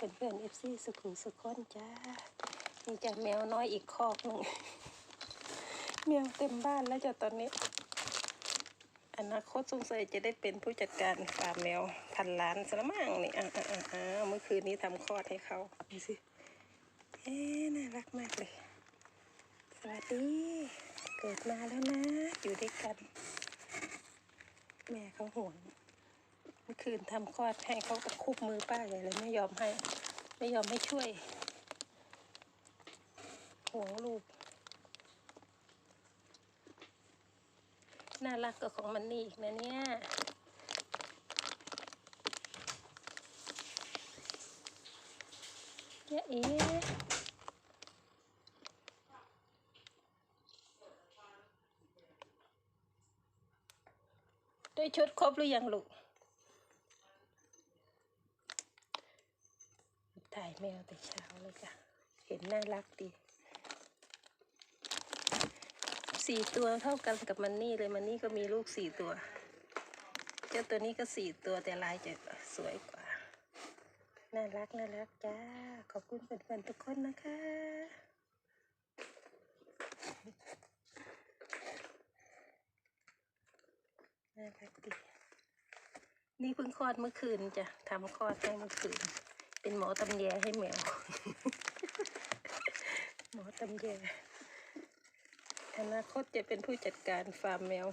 เพื่อนเพื่อนเอฟซีสุขุมสุขคนจ้านี่จ้ะแมวน้อยอีกคอกหนึ่งแมวเต็มบ้านแล้วจ้ะตอนนี้ อนาคตสงสัยจะได้เป็นผู้จัดการฟาร์มแมวพันล้านสละมั่งนี่อ่าอ่าอ่าเมื่อคืนนี้ทำคลอดให้เขาดูสิเอ๊น่ารักมากเลย สวัสดี เกิดมาแล้วนะ อยู่ด้วยกัน แม่เขาห่วง คืนทำคลอดให้เขาก็คุบมือป้าใหญ่เลยไม่ยอมให้ ไม่ยอมให้ช่วยห่วงลูก น่ารักก็ของมันนี่อีกนะเนี่ยเจ๊เอ๊ะได้ชุดครบหรือยังลูก ถ่ายแมวแต่เช้าเลยจ้ะเห็นน่ารักดีสี่ตัวเท่ากันกับมันนี่เลยมันนี่ก็มีลูกสี่ตัว เจ้าตัวนี้ก็สี่ตัวแต่ลายจะสวยกว่า น่ารักน่ารักจ้า ขอบคุณเพื่อนๆทุกคนนะคะน่ารักดีนี่เพิ่งคลอดเมื่อคืนจ้ะทำคลอดให้เมื่อคืน หมอตำแยให้แมว หมอตำแยอนาคตจะเป็นผู้จัดการฟาร์มแมว